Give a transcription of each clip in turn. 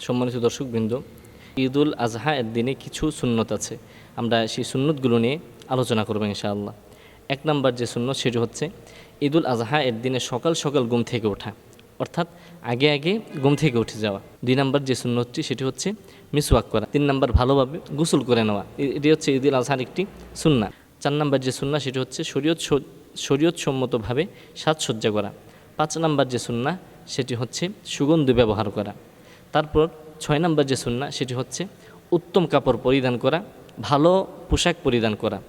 সম্মানিত দর্শকবৃন্দ, ঈদুল আজহা এর দিনে কিছু সুন্নত আছে। আমরা সেই সুন্নতগুলো নিয়ে আলোচনা করব ইনশাআল্লাহ। এক নম্বর যে সুন্নত সেটি হচ্ছে, ঈদুল আজহা এর দিনে সকাল সকাল ঘুম থেকে ওঠা, অর্থাৎ আগে আগে ঘুম থেকে উঠে যাওয়া। দুই নম্বর যে সুন্নতটি সেটি হচ্ছে মিসওয়াক করা। তিন নম্বর ভালোভাবে গোসল করে নেওয়া। এটি হচ্ছে ঈদুল আজহার একটি সুন্না। চার নম্বর যে সুন্না সেটি হচ্ছে শরীয়ত স- শরীয়তসম্মতভাবে সাজসজ্জা করা। পাঁচ নম্বর যে সুন্না সেটি হচ্ছে সুগন্ধি ব্যবহার করা। তারপর ছয় নম্বর যে সুন্না, সেটি হচ্ছে উত্তম কাপড় পরিধান করা, ভালো পোশাক পরিধান করা।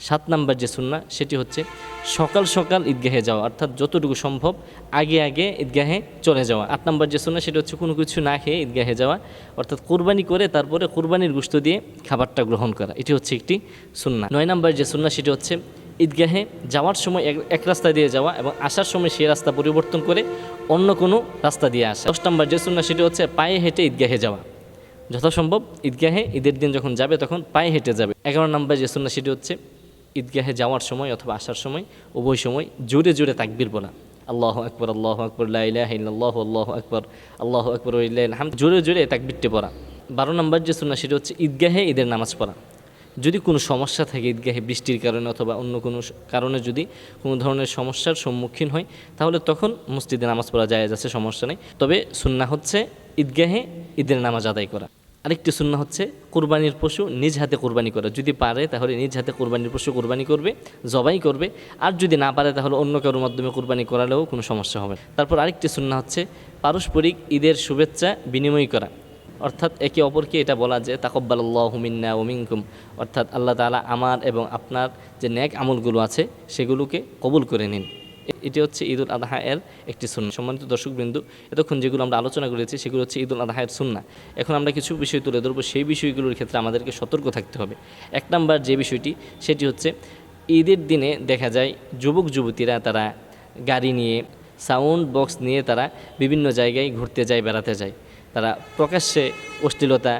সাত নম্বর যে সুন্না, সেটি হচ্ছে সকাল সকাল ঈদগাহে যাওয়া, অর্থাৎ যতটুকু সম্ভব আগে আগে ঈদগাহে চলে যাওয়া। আট নম্বর যে সুন্না, সেটি হচ্ছে কোনো কিছু না খেয়ে ঈদগাহে যাওয়া, অর্থাৎ কোরবানি করে তারপরে কোরবানির গুস্ত দিয়ে খাবারটা গ্রহণ করা। এটি হচ্ছে একটি সুন্না। নয় নম্বর যে সুন্না, সেটি হচ্ছে ঈদগাহে যাওয়ার সময় এক- রাস্তা দিয়ে যাওয়া এবং আসার সময় সেই রাস্তা পরিবর্তন করে অন্য কোনো রাস্তা দিয়ে আসা। দশ নম্বর যে সুন্না সেটি হচ্ছে পায়ে হেঁটে ঈদগাহে যাওয়া। যথাসম্ভব ঈদগাহে, ঈদের দিন যখন যাবে তখন পায়ে হেঁটে যাবে। এগারো নম্বর যে সুন্না সেটি হচ্ছে ঈদগাহে যাওয়ার সময় অথবা আসার সময়, উভয় সময় জোরে জোরে তাকবির বলা আল্লাহ আকবর আল্লাহ আকবর লাহ আল্লাহ আকবর আল্লাহ আকবর জোরে জোরে তাকবিরটি পড়া। বারো নম্বর যে সুন্না সেটি হচ্ছে ঈদগাহে ঈদের নামাজ পড়া। যদি কোনো সমস্যা থাকে ঈদগাহে বৃষ্টির কারণে অথবা অন্য কোনো কারণে যদি কোনো ধরনের সমস্যার সম্মুখীন হয়, তাহলে তখন মসজিদে নামাজ পড়া যায় যাচ্ছে সমস্যা নেই। তবে সুন্না হচ্ছে ঈদগাহে ঈদের নামাজ আদায় করা। আরেকটি সুন্না হচ্ছে কোরবানির পশু নিজ হাতে কোরবানি করা। যদি পারে তাহলে নিজ হাতে কোরবানির পশু কোরবানি করবে, জবাই করবে। আর যদি না পারে তাহলে অন্য কারোর মাধ্যমে কোরবানি করালেও কোনো সমস্যা হবে তারপর আরেকটি সুন্না হচ্ছে পারস্পরিক ঈদের শুভেচ্ছা বিনিময় করা। অর্থাৎ একে অপরকে এটা বলা যে তাকব্বাল আল্লাহ মিন্না ওমিনকুম অর্থাৎ আল্লাহ তালা আমার এবং আপনার যে ন্যাক আমলগুলো আছে, সেগুলোকে কবুল করে নিন। এটি হচ্ছে ঈদুল আদহা এর একটি সুন্না সম্মানিত দর্শকবৃন্দু, এতক্ষণ যেগুলো আমরা আলোচনা করেছি, সেগুলো হচ্ছে ঈদুল আদহা এর সুন্না এখন আমরা কিছু বিষয় তুলে ধরবো, সেই বিষয়গুলোর ক্ষেত্রে আমাদেরকে সতর্ক থাকতে হবে। এক নম্বর যে বিষয়টি, সেটি হচ্ছে ঈদের দিনে দেখা যায় যুবক যুবতীরা তারা গাড়ি নিয়ে, সাউন্ড বক্স নিয়ে তারা বিভিন্ন জায়গায় ঘুরতে যায়, বেড়াতে যায়। তারা প্রকাশ্যে অশ্লীলতা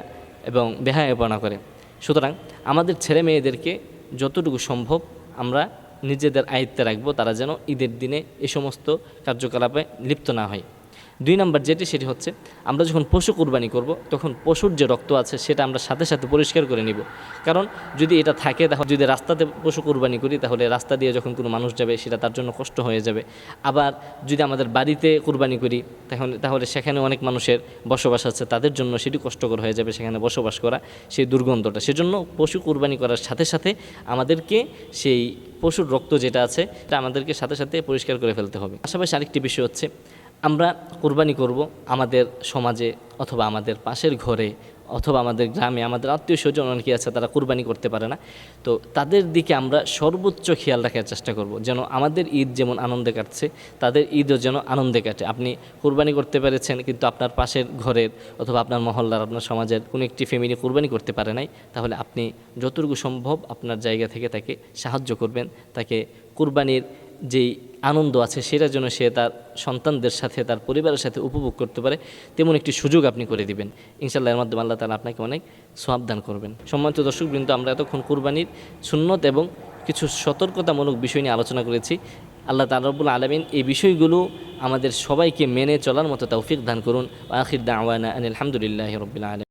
এবং বেহায়াপনা করে। সুতরাং আমাদের ছেলে মেয়েদেরকে যতটুকু সম্ভব আমরা নিজেদের আয়ত্তে রাখব, তারা যেন ঈদের দিনে এ সমস্ত কার্যকলাপে লিপ্ত না হয়। দুই নম্বর যেটি, সেটি হচ্ছে আমরা যখন পশু কুরবানি করব, তখন পশুর যে রক্ত আছে, সেটা আমরা সাথে সাথে পরিষ্কার করে নিব। কারণ যদি এটা থাকে, তাহলে যদি রাস্তাতে পশু কুরবানি করি, তাহলে রাস্তা দিয়ে যখন কোনো মানুষ যাবে, সেটা তার জন্য কষ্ট হয়ে যাবে। আবার যদি আমাদের বাড়িতে কুরবানি করি, তাহলে তাহলে সেখানে অনেক মানুষের বসবাস আছে, তাদের জন্য সেটি কষ্টকর হয়ে যাবে সেখানে বসবাস করা, সেই দুর্গন্ধটা। সেজন্য পশু কুরবানি করার সাথে সাথে আমাদেরকে সেই পশুর রক্ত যেটা আছে এটা আমাদেরকে সাথে সাথে পরিষ্কার করে ফেলতে হবে। পাশাপাশি আরেকটি বিষয় হচ্ছে আমরা কোরবানি করব আমাদের সমাজে অথবা আমাদের পাশের ঘরে অথবা আমাদের গ্রামে, আমাদের আত্মীয় স্বজন অনেকে আছে তারা কোরবানি করতে পারে না। তো তাদের দিকে আমরা সর্বোচ্চ খেয়াল রাখার চেষ্টা করব, যেন আমাদের ঈদ যেমন আনন্দে কাটছে, তাদের ঈদও যেন আনন্দে কাটে। আপনি কোরবানি করতে পেরেছেন, কিন্তু আপনার পাশের ঘরের অথবা আপনার মহল্লার, আপনার সমাজের কোনো একটি ফ্যামিলি কোরবানি করতে পারে নাই, তাহলে আপনি যতটুকু সম্ভব আপনার জায়গা থেকে তাকে সাহায্য করবেন, তাকে কোরবানির যেই আনন্দ আছে সেটা যেন সে তার সন্তানদের সাথে, তার পরিবারের সাথে উপভোগ করতে পারে, তেমন একটি সুযোগ আপনি করে দিবেন। ইনশাল্লাহ এর মাধ্যমে আল্লাহ তালা আপনাকে অনেক সোয়াব দান করবেন। সম্মানিত দর্শকবৃন্দ, আমরা এতক্ষণ কুরবানির সুন্নত এবং কিছু সতর্কতামূলক বিষয় নিয়ে আলোচনা করেছি। আল্লাহ তালবুল আলমিন এই বিষয়গুলো আমাদের সবাইকে মেনে চলার মতো তৌফিক দান করুন। আখির দাওয়ানা আলহামদুলিল্লাহ রবিল আলম